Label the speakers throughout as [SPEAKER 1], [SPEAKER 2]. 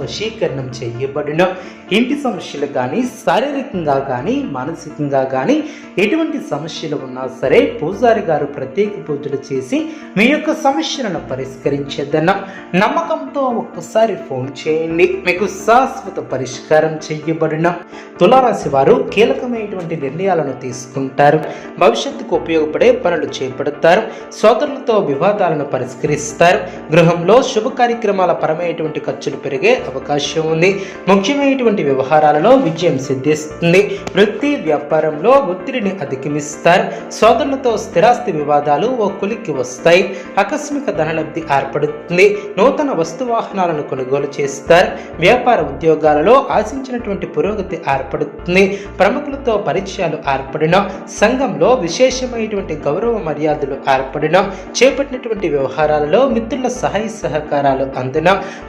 [SPEAKER 1] వశీకరణం చేయబడిన. ఇంటి సమస్యలు కానీ శారీరకంగా కానీ మానసికంగా కానీ ఎటువంటి సమస్యలు ఉన్నా సరే పూజారి గారు ప్రత్యేక పూజలు చేసి మీ యొక్క సమస్యలను పరిష్కరించేదన్న నమ్మకంతో ఒక్కసారి ఫోన్ చేయండి. మీకు శాశ్వత పరిష్కారం చేయబడిన. తులారాశి వారు కీలకమైనటువంటి నిర్ణయాలను తీసుకుంటారు. భవిష్యత్తుకు ఉపయోగపడే పనులు చేపడతారు. సోదరులతో వివాదాలను పరిష్కరిస్తారు. గృహంలో శుభ కార్యక్రమాల పరమైనటువంటి ఖర్చులు పెరిగే అవకాశం ఉంది. ముఖ్యమైనటువంటి వ్యవహారాలలో విజయం సిద్ధిస్తుంది. వృత్తి వ్యాపారంలో ఒత్తిడిని అధిగమిస్తారు. సోదరులతో స్థిరాస్తి వివాదాలు ఓ కులికి వస్తాయి. ఆకస్మిక ధనలబ్ధి ఏర్పడుతుంది. నూతన వస్తు వాహనాలను కొనుగోలు చేస్తారు. వ్యాపార ఉద్యోగాలలో ఆశించినటువంటి పురోగతి ఏర్పడుతుంది. ప్రముఖులతో పరిచయాలు ఏర్పడిన సంఘంలో విశేషమైనటువంటి గౌరవ మర్యాదలు ఏర్పడిన చేపట్టినటువంటి వ్యవహారాలలో మిత్రుల సహాయ సహకారాలు అందిన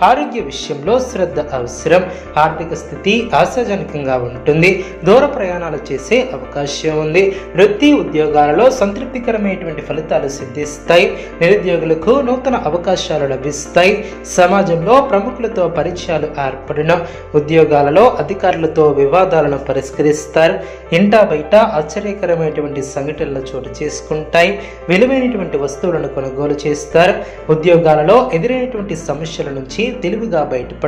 [SPEAKER 1] ఆరోగ్య విషయంలో శ్రద్ధ అవసరం ఆర్థిక స్థితి ఆశాజనకంగా ఉంటుంది. దూర ప్రయాణాలు చేసే అవకాశం ఉంది. వృత్తి ఉద్యోగాలలో సంతృప్తికరమైనటువంటి ఫలితాలు సిద్ధిస్తాయి. నిరుద్యోగులకు నూతన అవకాశాలు లభిస్తాయి. సమాజంలో ప్రముఖులతో పరిచయాలు ఏర్పడిన. ఉద్యోగాలలో అధికారులతో వివాదాలను పరిష్కరిస్తారు. ఇంటా బయట ఆశ్చర్యకరమైనటువంటి సంఘటనలు చోటు చేసుకుంటాయి. విలువైనటువంటి వస్తువులను కొనుగోలు చేస్తారు. ఉద్యోగాలలో ఎదురైనటువంటి సమస్యల నుంచి తెలివిగా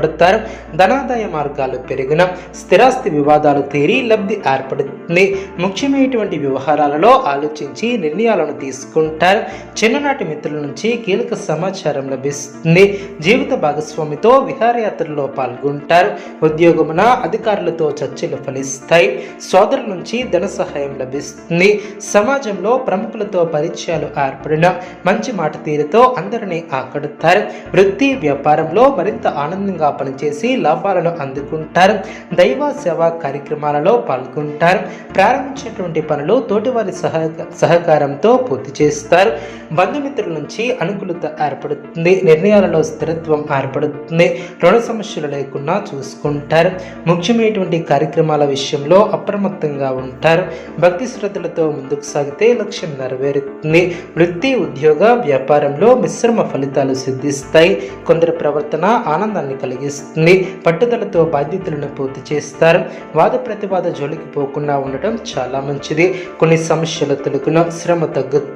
[SPEAKER 1] ఏర్పడతారు. ధనాదాయ మార్గాలు పెరిగిన స్థిరాస్తి వివాదాలు తీరి లబ్ధి ఏర్పడుతుంది ముఖ్యమైనటువంటి వ్యవహారాలలో ఆలోచించి నిర్ణయాలను తీసుకుంటారు. చిన్ననాటి మిత్రుల నుంచి కీలక సమాచారం లభిస్తుంది. జీవిత భాగస్వామితో విహారయాత్రలో పాల్గొంటారు. ఉద్యోగమున అధికారులతో చర్చలు ఫలిస్తాయి. సోదరుల నుంచి ధన సహాయం లభిస్తుంది. సమాజంలో ప్రముఖులతో పరిచయాలు ఏర్పడిన మంచి మాట తీరుతో అందరినీ ఆకడుతారు వృత్తి వ్యాపారంలో మరింత ఆనందంగా పనిచేసి లాభాలను అందుకుంటారు. దైవ సేవా కార్యక్రమాలలో పాల్గొంటారు. ప్రారంభించినటువంటి పనులు తోటివారి సహక సహకారంతో పూర్తి చేస్తారు. బంధుమిత్రుల నుంచి అనుకూలత ఏర్పడుతుంది. నిర్ణయాలలో స్థిరత్వం ఏర్పడుతుంది. రుణ సమస్యలు లేకుండా చూసుకుంటారు. ముఖ్యమైనటువంటి కార్యక్రమాల విషయంలో అప్రమత్తంగా ఉంటారు. భక్తి శ్రద్ధలతో ముందుకు సాగితే లక్ష్యం నెరవేరుతుంది. వృత్తి ఉద్యోగ వ్యాపారంలో మిశ్రమ ఫలితాలు సిద్ధిస్తాయి. కొందరి ప్రవర్తన ఆనందాన్ని కలిగి ఇస్తుంది పట్టుదలతో బాధ్యతలను పూర్తి చేస్తారు. వాద ప్రతివాద జోలికి పోకుండా ఉండటం చాలా మంచిది. కొన్ని సమస్యలు తొలగిన శ్రమ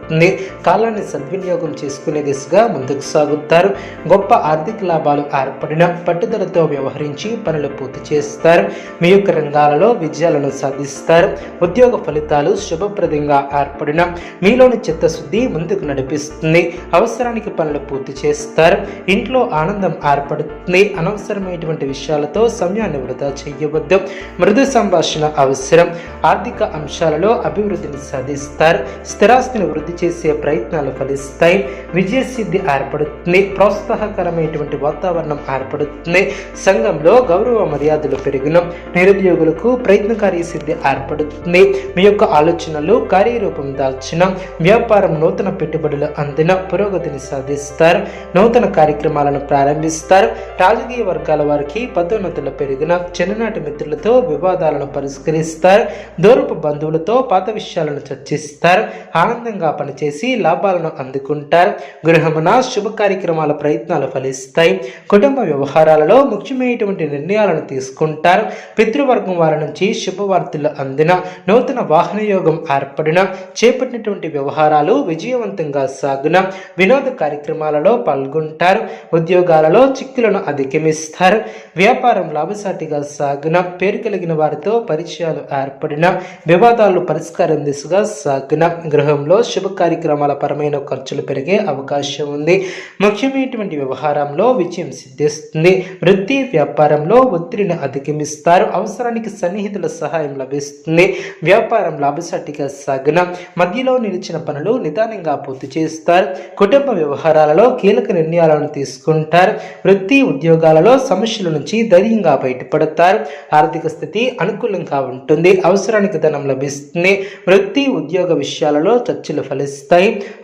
[SPEAKER 1] తగ్గుతుంది కాలాన్ని సద్వినియోగం చేసుకునే దిశగా ముందుకు సాగుతారు. గొప్ప ఆర్థిక లాభాలు ఏర్పడిన పట్టుదలతో వ్యవహరించి పనులు పూర్తి చేస్తారు. మీ యొక్క రంగాలలో విజయాలను సాధిస్తారు. ఉద్యోగ ఫలితాలు శుభప్రదంగా ఏర్పడిన మీలోని చిత్తశుద్ధి ముందుకు నడిపిస్తుంది. అవసరానికి పనులు పూర్తి చేస్తారు. ఇంట్లో ఆనందం ఏర్పడుతుంది. అనవసరమైనటువంటి విషయాలతో సమయాన్ని వృధా చేయవద్దు. మృదు సంభాషణ అవసరం. ఆర్థిక అంశాలలో అభివృద్ధిని సాధిస్తారు. స్థిరాస్తిని వృద్ధి చేసే ప్రయత్నాలు ఫలిస్తాయి. విజయసిద్ధి ఏర్పడుతుంది. ప్రోత్సాహకరమైనటువంటి వాతావరణం ఏర్పడుతుంది. సంఘంలో గౌరవ మర్యాదలు పెరిగిన. నిరుద్యోగులకు ప్రయత్నకారీ సిద్ధి ఏర్పడుతుంది. మీ యొక్క ఆలోచనలు కార్యరూపం దాల్చిన. వ్యాపారం నూతన పెట్టుబడులు అందిన పురోగతిని సాధిస్తారు. నూతన కార్యక్రమాలను ప్రారంభిస్తారు. రాజకీయ వర్గాల వారికి పదోన్నతులు పెరిగిన చిన్ననాటి మిత్రులతో వివాదాలను పరిష్కరిస్తారు. దూరపు బంధువులతో పాత విషయాలను చర్చిస్తారు. ఆనందంగా పనిచేసి లాభాలను అందుకుంటారు. గృహమున శుభ కార్యక్రమాల ప్రయత్నాలు ఫలిస్తాయి. కుటుంబ వ్యవహారాలలో ముఖ్యమైనటువంటి నిర్ణయాలను తీసుకుంటారు. పితృవర్గం వారి నుంచి శుభవార్తలు అందిన నూతన వాహన యోగం ఏర్పడిన చేపట్టినటువంటి వ్యవహారాలు విజయవంతంగా సాగున వినోద కార్యక్రమాలలో పాల్గొంటారు. ఉద్యోగాలలో చిక్కులను అధిగమిస్తారు. వ్యాపారం లాభసాటిగా సాగున పేరు కలిగిన వారితో పరిచయాలు ఏర్పడిన వివాదాలు పరిష్కారం దిశగా సాగున గృహంలో శుభ కార్యక్రమాల పరమైన ఖర్చులు పెరిగే అవకాశం ఉంది. ముఖ్యమైనటువంటి వ్యవహారంలో విజయం సిద్ధిస్తుంది. వృత్తి వ్యాపారంలో ఒత్తిడిని అధిగమిస్తారు. అవసరానికి సన్నిహితుల సహాయం లభిస్తుంది. వ్యాపారం లాభసాటిగా సాగిన మధ్యలో నిలిచిన పనులు నిదానంగా పూర్తి చేస్తారు. కుటుంబ వ్యవహారాలలో కీలక నిర్ణయాలను తీసుకుంటారు. వృత్తి ఉద్యోగాలలో సమస్యల నుంచి ధైర్యంగా బయటపడతారు. ఆర్థిక స్థితి అనుకూలంగా ఉంటుంది. అవసరానికి ధనం లభిస్తుంది. వృత్తి ఉద్యోగ విషయాలలో చర్చలు ఫలిస్తాయి.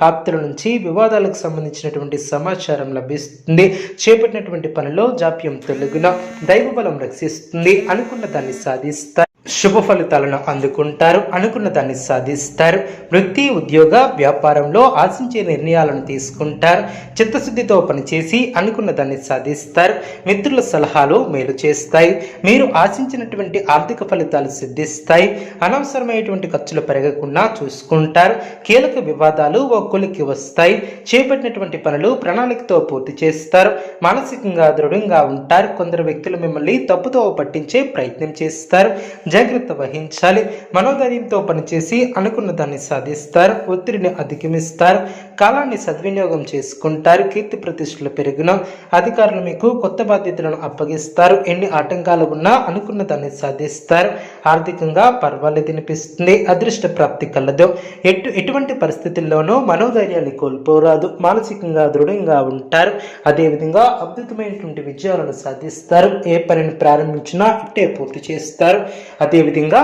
[SPEAKER 1] ఆప్తుల నుంచి వివాదాలకు సంబంధించినటువంటి సమాచారం లభిస్తుంది. చేపట్టినటువంటి పనిలో జాప్యం తొలగిన దైవబలం రక్షిస్తుంది. అనుకున్న దాన్ని సాధిస్తాయి. శుభ ఫలితాలను అందుకుంటారు అనుకున్న దాన్ని సాధిస్తారు. వృత్తి ఉద్యోగ వ్యాపారంలో ఆశించే నిర్ణయాలను తీసుకుంటారు. చిత్తశుద్ధితో పనిచేసి అనుకున్న దాన్ని సాధిస్తారు. మిత్రుల సలహాలు మేలు చేస్తాయి. మీరు ఆశించినటువంటి ఆర్థిక ఫలితాలు సిద్ధిస్తాయి. అనవసరమైనటువంటి ఖర్చులు పెరగకుండా చూసుకుంటారు. కీలక వివాదాలు ఒక్కొలికి వస్తాయి. చేపట్టినటువంటి పనులు ప్రణాళికతో పూర్తి చేస్తారు. మానసికంగా దృఢంగా ఉంటారు. కొందరు వ్యక్తులు మిమ్మల్ని తప్పుతో పట్టించే ప్రయత్నం చేస్తారు. జాగ్రత్త వహించాలి. మనోధైర్యంతో పనిచేసి అనుకున్న దాన్ని సాధిస్తారు. ఒత్తిడిని అధిగమిస్తారు. కాలాన్ని సద్వినియోగం చేసుకుంటారు. కీర్తి ప్రతిష్టలు పెరిగిన అధికారులు మీకు కొత్త బాధ్యతలను అప్పగిస్తారు. ఎన్ని ఆటంకాలు ఉన్నా అనుకున్న దాన్ని సాధిస్తారు. ఆర్థికంగా పర్వాలేదు అనిపిస్తుంది. అదృష్ట ప్రాప్తి కలదు. ఎటు ఎటువంటి పరిస్థితుల్లోనూ మనోధైర్యాన్ని కోల్పోరాదు. మానసికంగా దృఢంగా ఉంటారు. అదేవిధంగా అద్భుతమైనటువంటి విజయాలను సాధిస్తారు. ఏ పనిని ప్రారంభించినా ఇట్టే పూర్తి చేస్తారు. అదేవిధంగా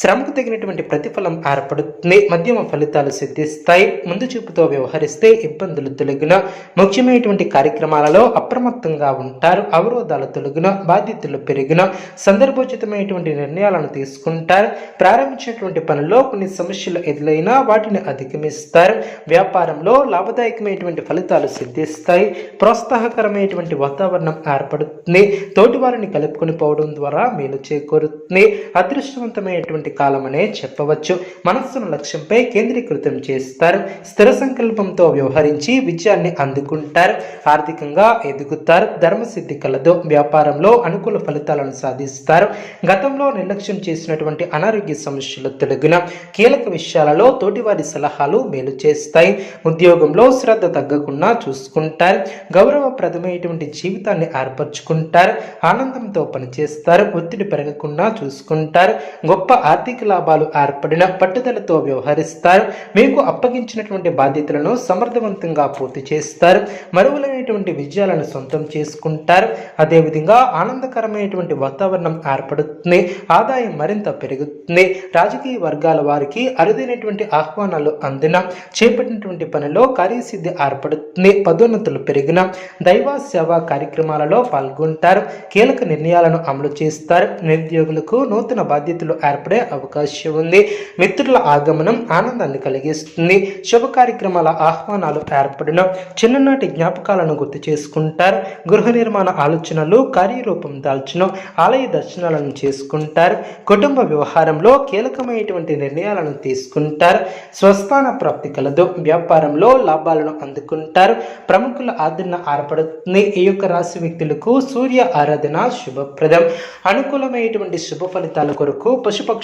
[SPEAKER 1] శ్రమకు తగినటువంటి ప్రతిఫలం ఏర్పడుతుంది. మధ్యమ ఫలితాలు సిద్ధిస్తాయి. ముందు చూపుతో వ్యవహరిస్తే ఇబ్బందులు తొలగిన ముఖ్యమైనటువంటి కార్యక్రమాలలో అప్రమత్తంగా ఉంటారు. అవరోధాలు తొలగిన బాధ్యతలు పెరిగిన సందర్భోచితమైనటువంటి నిర్ణయాలను తీసుకుంటారు. ప్రారంభించినటువంటి పనుల్లో కొన్ని సమస్యలు ఎదురైనా వాటిని అధిగమిస్తారు. వ్యాపారంలో లాభదాయకమైనటువంటి ఫలితాలు సిద్ధిస్తాయి. ప్రోత్సాహకరమైనటువంటి వాతావరణం ఏర్పడుతుంది. తోటి వారిని కలుపుకొని పోవడం ద్వారా మేలు చేకూరుతుంది. అదృష్టవంతమైనటువంటి కాలం అనే చెప్పవచ్చు. మనస్సును లక్ష్యంపై కేంద్రీకృతం చేస్తారు. స్థిర సంకల్పంతో వ్యవహరించి విజయాన్ని అందుకుంటారు. ఆర్థికంగా ఎదుగుతారు. ధర్మసిద్ధి కలదు. వ్యాపారంలో అనుకూల ఫలితాలను సాధిస్తారు. గతంలో నిర్లక్ష్యం చేసినటువంటి అనారోగ్య సమస్యలు తొలగిన కీలక విషయాలలో తోటివారి సలహాలు మేలు చేస్తాయి. ఉద్యోగంలో శ్రద్ధ తగ్గకుండా చూసుకుంటారు. గౌరవప్రదమైనటువంటి జీవితాన్ని ఏర్పరచుకుంటారు. ఆనందంతో పనిచేస్తారు. ఒత్తిడి పెరగకుండా చూసుకుంటారు. గొప్ప ఆర్థిక లాభాలు ఏర్పడిన పట్టుదలతో వ్యవహరిస్తారు. మీకు అప్పగించినటువంటి బాధ్యతలను సమర్థవంతంగా పూర్తి చేస్తారు. మరువులైనటువంటి విజయాలను సొంతం చేసుకుంటారు. అదేవిధంగా ఆనందకరమైనటువంటి వాతావరణం ఏర్పడుతుంది. ఆదాయం మరింత పెరుగుతుంది. రాజకీయ వర్గాల వారికి అరుదైనటువంటి ఆహ్వానాలు అందిన చేపట్టినటువంటి పనిలో కార్యసిద్ధి ఏర్పడుతుంది. పదోన్నతులు పెరిగిన దైవ సేవా కార్యక్రమాలలో పాల్గొంటారు. కీలక నిర్ణయాలను అమలు చేస్తారు. నిరుద్యోగులకు నూతన బాధ్యతలు ఏర్పడే అవకాశం ఉంది మిత్రుల ఆగమనం ఆనందాన్ని కలిగిస్తుంది. శుభ కార్యక్రమాల ఆహ్వానాలు ఏర్పడిన చిన్ననాటి జ్ఞాపకాలను గుర్తు చేసుకుంటారు. గృహ నిర్మాణ ఆలోచనలు కార్యరూపం దాల్చిన ఆలయ దర్శనాలను చేసుకుంటారు. కుటుంబ వ్యవహారంలో కీలకమైనటువంటి నిర్ణయాలను తీసుకుంటారు. స్వస్థాన ప్రాప్తి కలదు. వ్యాపారంలో లాభాలను అందుకుంటారు. ప్రముఖుల ఆదరణ ఏర్పడుతుంది ఈ యొక్క రాశి వ్యక్తులకు సూర్య ఆరాధన శుభప్రదం. అనుకూలమైనటువంటి శుభ ఫలితాల కొరకు పశుపక్ష